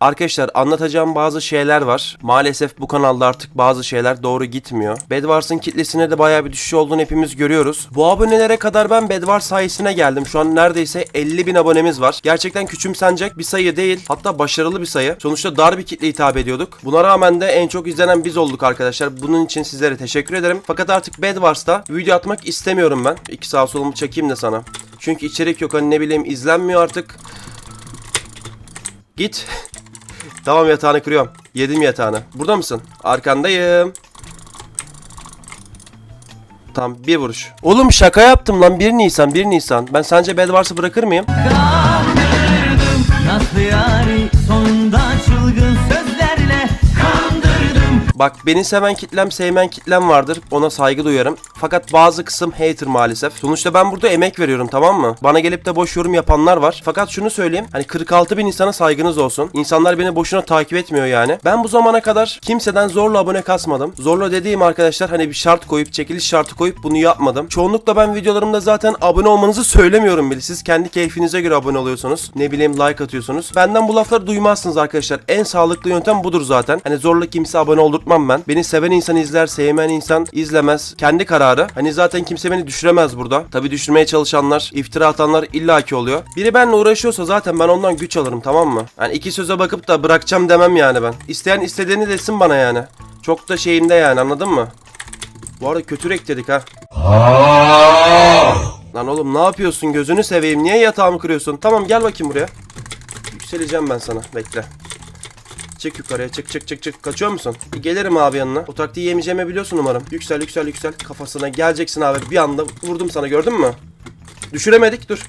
Arkadaşlar anlatacağım bazı şeyler var. Maalesef bu kanalda artık bazı şeyler doğru gitmiyor. Bedwars'ın kitlesine de bayağı bir düşüş olduğunu hepimiz görüyoruz. Bu abonelere kadar ben Bedwars sayesine geldim. Şu an neredeyse 50 bin abonemiz var. Gerçekten küçümsenecek bir sayı değil. Hatta başarılı bir sayı. Sonuçta dar bir kitle hitap ediyorduk. Buna rağmen de en çok izlenen biz olduk arkadaşlar. Bunun için sizlere teşekkür ederim. Fakat artık Bedwars'ta video atmak istemiyorum ben. İki sağ solumu çekeyim de sana. Çünkü içerik yok hani ne bileyim izlenmiyor artık. Git. tamam yatağını kırıyorum. Yedim yatağını. Burada mısın? Arkandayım. Tam bir vuruş. Oğlum şaka yaptım lan 1 Nisan 1 Nisan. Ben sence Bedwars'ı bırakır mıyım? Kandırdım Nasıl yari Bak beni seven kitlem sevmeyen kitlem vardır. Ona saygı duyarım. Fakat bazı kısım hater maalesef. Sonuçta ben burada emek veriyorum tamam mı? Bana gelip de boş yorum yapanlar var. Fakat şunu söyleyeyim. Hani 46 bin insana saygınız olsun. İnsanlar beni boşuna takip etmiyor yani. Ben bu zamana kadar kimseden zorla abone kasmadım. Zorla dediğim arkadaşlar hani bir şart koyup çekiliş şartı koyup bunu yapmadım. Çoğunlukla ben videolarımda zaten abone olmanızı söylemiyorum bile. Siz kendi keyfinize göre abone oluyorsunuz. Ne bileyim like atıyorsunuz. Benden bu lafları duymazsınız arkadaşlar. En sağlıklı yöntem budur zaten. Hani zorla kimse abone oldurtmam ben. Beni seven insan izler, sevmeyen insan izlemez. Kendi kararı. Hani zaten kimse beni düşüremez burada. Tabi düşürmeye çalışanlar, iftira atanlar illaki oluyor. Biri benimle uğraşıyorsa zaten ben ondan güç alırım tamam mı? Yani iki söze bakıp da bırakacağım demem yani ben. İsteyen istediğini desin bana yani. Çok da şeyimde yani anladın mı? Bu arada kötü renk dedik ha. Lan oğlum ne yapıyorsun gözünü seveyim niye yatağımı kırıyorsun? Tamam gel bakayım buraya. Yükseleceğim ben sana bekle. Çık yukarıya çık çık çık çık. Kaçıyor musun? Gelirim abi yanına. O taktiği yemeyeceğimi biliyorsun umarım. Yüksel yüksel yüksel. Kafasına geleceksin abi. Bir anda vurdum sana gördün mü? Düşüremedik dur.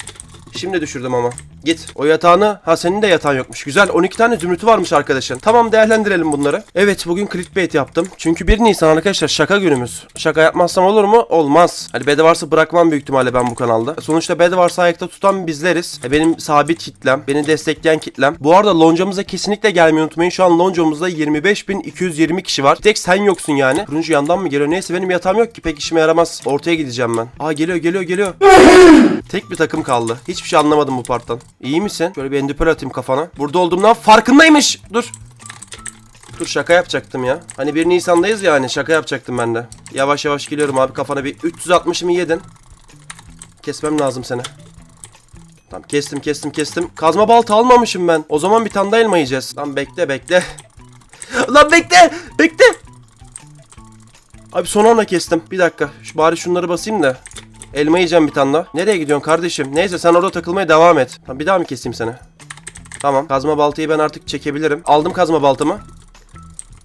Şimdi düşürdüm ama. Git. O yatağını... Ha senin de yatağın yokmuş. Güzel. 12 tane zümrütü varmış arkadaşın. Tamam değerlendirelim bunları. Evet bugün clickbait yaptım. Çünkü 1 Nisan arkadaşlar şaka günümüz. Şaka yapmazsam olur mu? Olmaz. Hani Bedwars'ı bırakmam büyük ihtimalle ben bu kanalda. Sonuçta Bedwars'ı ayakta tutan bizleriz. E, benim sabit kitlem. Beni destekleyen kitlem. Bu arada loncamıza kesinlikle gelmeyi unutmayın. Şu an loncamızda 25.220 kişi var. Tek sen yoksun yani. Turuncu yandan mı geliyor? Neyse benim yatağım yok ki. Pek işime yaramaz. Ortaya gideceğim ben. Aa geliyor geliyor geliyor. Tek bir takım kaldı. Hiçbir şey anlamadım bu parttan. İyi misin? Şöyle bir endüpel atayım kafana. Burada olduğumdan farkındaymış. Dur. Dur şaka yapacaktım ya. Hani 1 Nisan'dayız ya hani şaka yapacaktım ben de. Yavaş yavaş geliyorum abi kafana bir 360'ımı yedin. Kesmem lazım seni. Tamam kestim kestim kestim. Kazma balta almamışım ben. O zaman bir tane daha elma yiyeceğiz. Lan bekle bekle. Lan bekle bekle. Abi son anda kestim. Bir dakika. Şu bari şunları basayım da. Elma yiyeceğim bir tane daha. Nereye gidiyorsun kardeşim? Neyse sen orada takılmaya devam et. Tamam bir daha mı keseyim seni? Tamam. Kazma baltayı ben artık çekebilirim. Aldım kazma baltamı.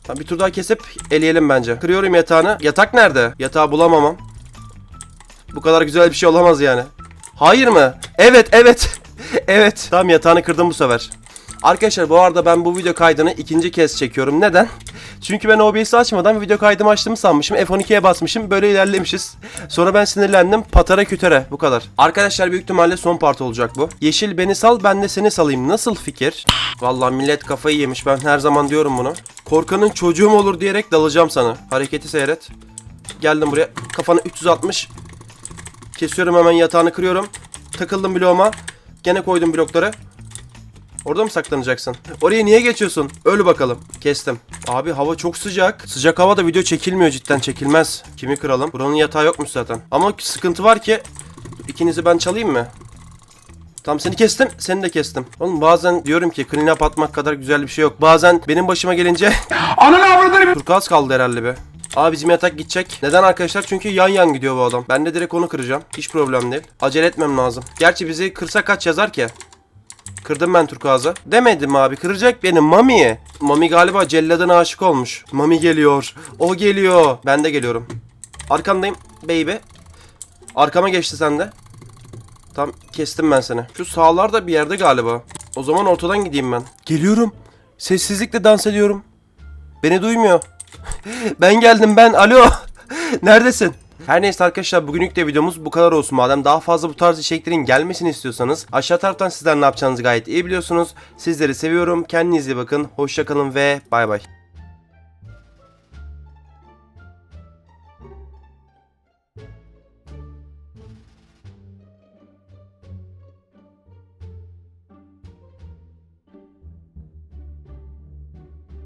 Tamam bir tur daha kesip eleyelim bence. Kırıyorum yatağını. Yatak nerede? Yatağı bulamamam. Bu kadar güzel bir şey olamaz yani. Hayır mı? Evet evet. evet. Tamam yatağını kırdım bu sefer. Arkadaşlar bu arada ben bu video kaydını ikinci kez çekiyorum. Neden? Çünkü ben OBS'i açmadan video kaydımı açtığımı sanmışım. F12'ye basmışım. Böyle ilerlemişiz. Sonra ben sinirlendim. Patara kütere. Bu kadar. Arkadaşlar büyük ihtimalle son part olacak bu. Yeşil beni sal ben de seni salayım. Nasıl fikir? Vallahi millet kafayı yemiş. Ben her zaman diyorum bunu. Korkanın çocuğum olur diyerek dalacağım sana. Hareketi seyret. Geldim buraya. Kafanı 360. Kesiyorum hemen yatağını kırıyorum. Takıldım bloğuma. Gene koydum blokları. Orada mı saklanacaksın? Oraya niye geçiyorsun? Öl bakalım. Kestim. Abi hava çok sıcak. Sıcak havada video çekilmiyor cidden çekilmez. Kimi kıralım? Buranın yatağı yokmuş zaten. Ama sıkıntı var ki ikinizi ben çalayım mı? Tamam seni kestim. Seni de kestim. Oğlum bazen diyorum ki clean up atmak kadar güzel bir şey yok. Bazen benim başıma gelince Ananı avradını turkuaz kaldı herhalde be. Aa bizim yatak gidecek. Neden arkadaşlar? Çünkü yan yan gidiyor bu adam. Ben de direkt onu kıracağım. Hiç problem değil. Acele etmem lazım. Gerçi bizi kırsa kaç yazar ki? Kırdım ben turkuazı. Demedim abi kıracak beni Mami. Mami galiba celladına aşık olmuş. Mami geliyor. O geliyor. Ben de geliyorum. Arkandayım baby. Arkama geçti sende. Tam kestim ben seni. Şu sağlar da bir yerde galiba. O zaman ortadan gideyim ben. Geliyorum. Sessizlikle dans ediyorum. Beni duymuyor. ben geldim ben. Alo. Neredesin? Her neyse arkadaşlar bugünlük de videomuz bu kadar olsun. Madem daha fazla bu tarz içeriklerin gelmesini istiyorsanız aşağı taraftan sizler ne yapacağınızı gayet iyi biliyorsunuz. Sizleri seviyorum. Kendinize iyi bakın. Hoşçakalın ve bay bay.